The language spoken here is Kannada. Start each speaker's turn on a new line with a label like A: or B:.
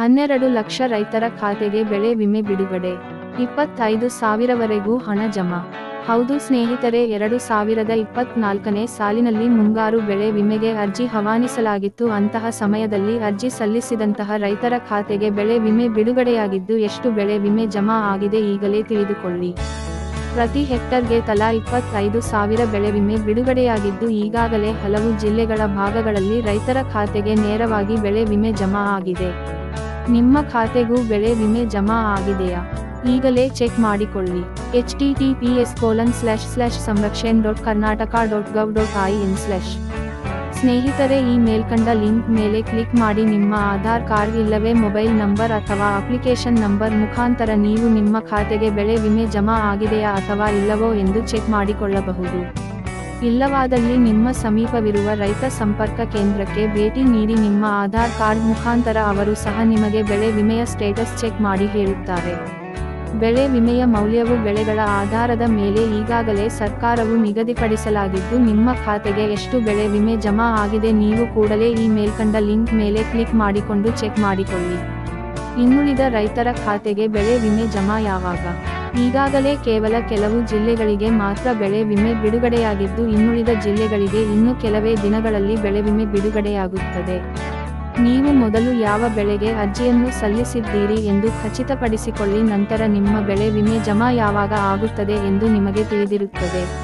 A: ಹನ್ನೆರಡು ಲಕ್ಷ ರೈತರ ಖಾತೆಗೆ ಬೆಳೆ ವಿಮೆ ಬಿಡುಗಡೆ. ಇಪ್ಪತ್ತೈದು ಸಾವಿರವರೆಗೂ ಹಣ ಜಮಾ. ಹೌದು ಸ್ನೇಹಿತರೆ, ಎರಡು ಸಾವಿರದ ಇಪ್ಪತ್ನಾಲ್ಕನೇ ಸಾಲಿನಲ್ಲಿ ಮುಂಗಾರು ಬೆಳೆ ವಿಮೆಗೆ ಅರ್ಜಿ ಹವಾನಿಸಲಾಗಿತ್ತು ಅಂತಹ ಸಮಯದಲ್ಲಿ ಅರ್ಜಿ ಸಲ್ಲಿಸಿದಂತಹ ರೈತರ ಖಾತೆಗೆ ಬೆಳೆ ವಿಮೆ ಬಿಡುಗಡೆಯಾಗಿದ್ದು, ಎಷ್ಟು ಬೆಳೆ ವಿಮೆ ಜಮಾ ಆಗಿದೆ ಈಗಲೇ ತಿಳಿದುಕೊಳ್ಳಿ. ಪ್ರತಿ ಹೆಕ್ಟರ್ಗೆ ತಲಾ ಇಪ್ಪತ್ತೈದು ಸಾವಿರ ಬೆಳೆ ವಿಮೆ ಬಿಡುಗಡೆಯಾಗಿದ್ದು, ಈಗಾಗಲೇ ಹಲವು ಜಿಲ್ಲೆಗಳ ಭಾಗಗಳಲ್ಲಿ ರೈತರ ಖಾತೆಗೆ ನೇರವಾಗಿ ಬೆಳೆ ವಿಮೆ ಜಮಾ ಆಗಿದೆ. ನಿಮ್ಮ ಖಾತೆಗೂ ಬೆಳೆ ವಿಮೆ ಜಮಾ ಆಗಿದೆಯಾ? ಈಗಲೇ ಚೆಕ್ ಮಾಡಿಕೊಳ್ಳಿ. H T T P S colon slash slash Samrakshan dot Karnataka dot gov dot I N slash. ಸ್ನೇಹಿತರೆ ಈ ಮೇಲ್ಕಂಡ ಲಿಂಕ್ ಮೇಲೆ ಕ್ಲಿಕ್ ಮಾಡಿ ನಿಮ್ಮ ಆಧಾರ್ ಕಾರ್ಡ್ ಇಲ್ಲವೇ ಮೊಬೈಲ್ ನಂಬರ್ ಅಥವಾ ಅಪ್ಲಿಕೇಶನ್ ನಂಬರ್ ಮುಖಾಂತರ ನೀವು ನಿಮ್ಮ ಖಾತೆಗೆ ಬೆಳೆ ವಿಮೆ ಜಮಾ ಆಗಿದೆಯಾ ಅಥವಾ ಇಲ್ಲವೋ ಎಂದು ಚೆಕ್ ಮಾಡಿಕೊಳ್ಳಬಹುದು. ಇಲ್ಲವಾದಲ್ಲಿ ನಿಮ್ಮ ಸಮೀಪವಿರುವ ರೈತ ಸಂಪರ್ಕ ಕೇಂದ್ರಕ್ಕೆ ಭೇಟಿ ನೀಡಿ ನಿಮ್ಮ ಆಧಾರ್ ಕಾರ್ಡ್ ಮುಖಾಂತರ ಅವರು ಸಹ ನಿಮಗೆ ಬೆಳೆ ವಿಮೆಯ ಸ್ಟೇಟಸ್ ಚೆಕ್ ಮಾಡಿ ಹೇಳುತ್ತಾರೆ. ಬೆಳೆ ವಿಮೆಯ ಮೌಲ್ಯವು ಬೆಳೆಗಳ ಆಧಾರದ ಮೇಲೆ ಈಗಾಗಲೇ ಸರ್ಕಾರವು ನಿಗದಿಪಡಿಸಲಾಗಿದ್ದು ನಿಮ್ಮ ಖಾತೆಗೆ ಎಷ್ಟು ಬೆಳೆ ವಿಮೆ ಜಮಾ ಆಗಿದೆ ನೀವು ಕೂಡಲೇ ಈ ಮೇಲ್ಕಂಡ ಲಿಂಕ್ ಮೇಲೆ ಕ್ಲಿಕ್ ಮಾಡಿಕೊಂಡು ಚೆಕ್ ಮಾಡಿಕೊಳ್ಳಿ. ಇನ್ನುಳಿದ ರೈತರ ಖಾತೆಗೆ ಬೆಳೆ ವಿಮೆ ಜಮಾ ಯಾವಾಗ? ಈಗಾಗಲೇ ಕೇವಲ ಕೆಲವು ಜಿಲ್ಲೆಗಳಿಗೆ ಮಾತ್ರ ಬೆಳೆ ವಿಮೆ ಬಿಡುಗಡೆಯಾಗಿದ್ದು, ಇನ್ನುಳಿದ ಜಿಲ್ಲೆಗಳಿಗೆ ಇನ್ನು ಕೆಲವೇ ದಿನಗಳಲ್ಲಿ ಬೆಳೆ ವಿಮೆ ಬಿಡುಗಡೆಯಾಗುತ್ತದೆ. ನೀವು ಮೊದಲು ಯಾವ ಬೆಳೆಗೆ ಅರ್ಜಿಯನ್ನು ಸಲ್ಲಿಸಿದ್ದೀರಿ ಎಂದು ಖಚಿತಪಡಿಸಿಕೊಳ್ಳಿ, ನಂತರ ನಿಮ್ಮ ಬೆಳೆ ವಿಮೆ ಜಮಾ ಯಾವಾಗ ಆಗುತ್ತದೆ ಎಂದು ನಿಮಗೆ ತಿಳಿದಿರುತ್ತದೆ.